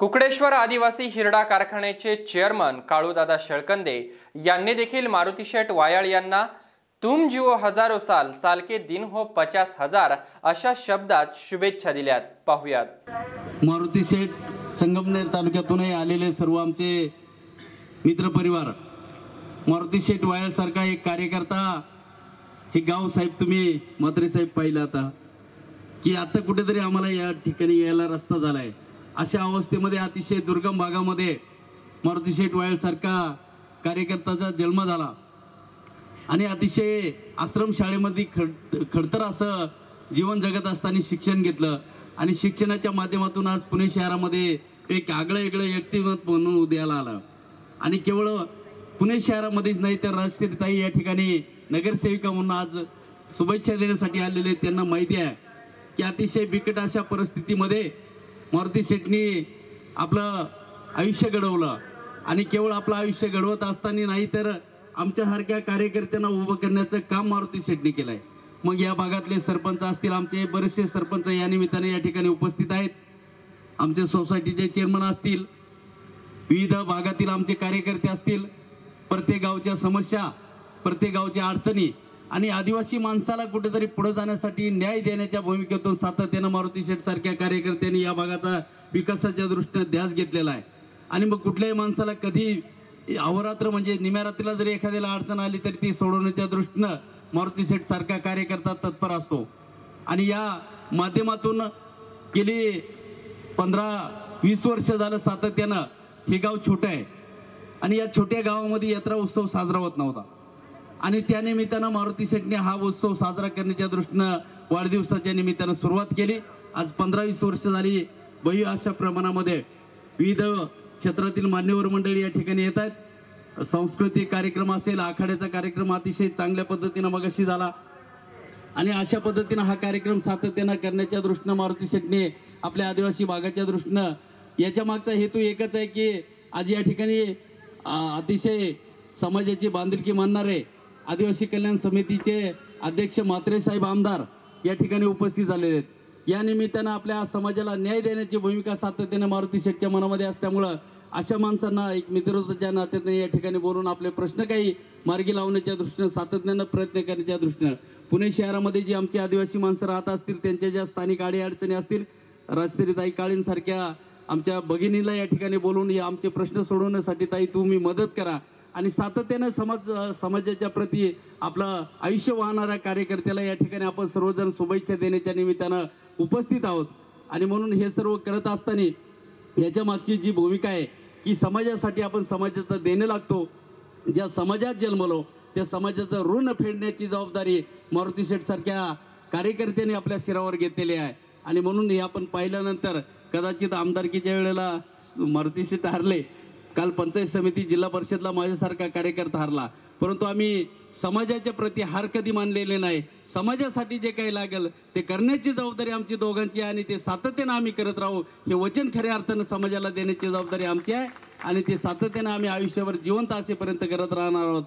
कुकडेश्वर आदिवासी हिरडा कारखान्याचे चेअरमन काळूदादा शेळकंदे यांनी देखील मारुती शेठ वायाळ यांना तुम जिओ हजारो साल साल के दिन हो पचास हजार अशा शब्दात शुभेच्छा दिल्यात. पाहुयात. मारुती शेठ संगमनेर तालुक्यातूनही आलेले सर्व आमचे मित्रपरिवार. मारुती शेठ वायलसारखा एक कार्यकर्ता हे गाव साहेब तुम्ही म्हात्रे साहेब पाहिलं आता की आता कुठेतरी आम्हाला या ठिकाणी यायला रस्ता झालाय. अशा अवस्थेमध्ये अतिशय दुर्गम भागामध्ये मारुती शेठ वायलसारखा कार्यकर्त्याचा जन्म झाला. आणि अतिशय आश्रम शाळेमध्ये खड खडतर असं जीवन जगत असताना शिक्षण घेतलं. आणि शिक्षणाच्या माध्यमातून आज पुणे शहरामध्ये एक आगळं वेगळं व्यक्तिमत्व म्हणून उदयाला आलं. आणि केवळ पुणे शहरामध्येच नाही तर राजश्रीताई या ठिकाणी नगरसेविका म्हणून आज शुभेच्छा देण्यासाठी आलेले आहेत. त्यांना माहिती आहे की अतिशय बिकट अशा परिस्थितीमध्ये मारुती शेटनी आपलं आयुष्य घडवलं. आणि केवळ आपलं आयुष्य घडवत असताना नाही तर आमच्यासारख्या कार्यकर्त्यांना उभं करण्याचं काम मारुती शेटनी केलंय. मग या भागातले सरपंच असतील आमचे बरेचसे सरपंच या निमित्ताने या ठिकाणी उपस्थित आहेत. आमचे सोसायटीचे चेअरमन असतील विविध भागातील आमचे कार्यकर्ते असतील प्रत्येक गावच्या समस्या प्रत्येक गावच्या अडचणी आणि आदिवासी माणसाला कुठेतरी पुढे जाण्यासाठी न्याय देण्याच्या भूमिकेतून सातत्यानं मारुती शेठ सारख्या कार्यकर्त्यांनी या भागाचा विकासाच्या दृष्टीने ध्यास घेतलेला आहे. आणि मग कुठल्याही माणसाला कधी अहोरात्र म्हणजे निम्यारात्रीला जरी एखाद्याला अडचण आली तरी ती सोडवण्याच्या दृष्टीनं मारुती शेठ सारखा कार्यकर्ता तत्पर असतो. आणि या माध्यमातून गेली पंधरा वीस वर्ष झालं सातत्यानं हे गाव छोटं आहे. आणि या छोट्या गावामध्ये यात्रा उत्सव साजरा होत नव्हता. आणि त्या निमित्तानं मारुती शेटने हा उत्सव साजरा करण्याच्या दृष्टीनं वाढदिवसाच्या निमित्तानं सुरुवात केली. आज पंधरा वीस वर्ष झाली. बही अशा प्रमाणामध्ये विविध क्षेत्रातील मान्यवर मंडळी या ठिकाणी येत आहेत. सांस्कृतिक कार्यक्रम असेल आखाड्याचा कार्यक्रम अतिशय चांगल्या पद्धतीनं मगाशी झाला. आणि अशा पद्धतीनं हा कार्यक्रम सातत्यानं करण्याच्या दृष्टीनं मारुती शेटने आपल्या आदिवासी भागाच्या दृष्टीनं याच्या मागचा हेतू एकच आहे की आज या ठिकाणी अतिशय समाजाची बांधिलकी मानणारे आदिवासी कल्याण समितीचे अध्यक्ष म्हात्रे साहेब आमदार या ठिकाणी उपस्थित झालेले आहेत. या निमित्तानं आपल्या समाजाला न्याय देण्याची भूमिका सातत्याने मारुती शेठच्या मनामध्ये असल्यामुळं अशा माणसांना एक मित्रत्वाच्या नात्याने या ठिकाणी बोलून आपले प्रश्न काही मार्गी लावण्याच्या दृष्टीनं सातत्यानं प्रयत्न करण्याच्या दृष्टीनं. पुणे शहरामध्ये जी आमची आदिवासी माणसं राहत असतील त्यांच्या ज्या स्थानिक अडीअडचणी असतील राजश्रीताई काळींसारख्या आमच्या भगिनीला या ठिकाणी बोलून या आमचे प्रश्न सोडवण्यासाठी ताई तुम्ही मदत करा. आणि सातत्यानं समाज समाजाच्या प्रती आपलं आयुष्य वाहणाऱ्या कार्यकर्त्याला या ठिकाणी आपण सर्वजण शुभेच्छा देण्याच्या निमित्तानं उपस्थित आहोत. आणि म्हणून हे सर्व करत असताना याच्या मागची जी भूमिका आहे की समाजासाठी आपण समाजाचं देणं लागतो. ज्या समाजात जन्मलो त्या समाजाचं ऋण फेडण्याची जबाबदारी मारुती शेठ सारख्या कार्यकर्त्यांनी आपल्या शिरावर घेतलेली आहे. आणि म्हणून हे आपण पाहिल्यानंतर कदाचित आमदारकीच्या वेळेला मारुती शेठ हरले काल पंचायत समिती जिल्हा परिषदला माझ्यासारखा कार्यकर्ता हरला. परंतु आम्ही समाजाच्या प्रती हार कधी मानलेले नाही. समाजासाठी जे काही लागेल ते करण्याची जबाबदारी आमची दोघांची आहे आणि ते सातत्यानं आम्ही करत राहू. हे वचन खऱ्या अर्थानं समाजाला देण्याची जबाबदारी आमची आहे आणि ते सातत्यानं आम्ही आयुष्यावर जिवंत असेपर्यंत करत राहणार आहोत.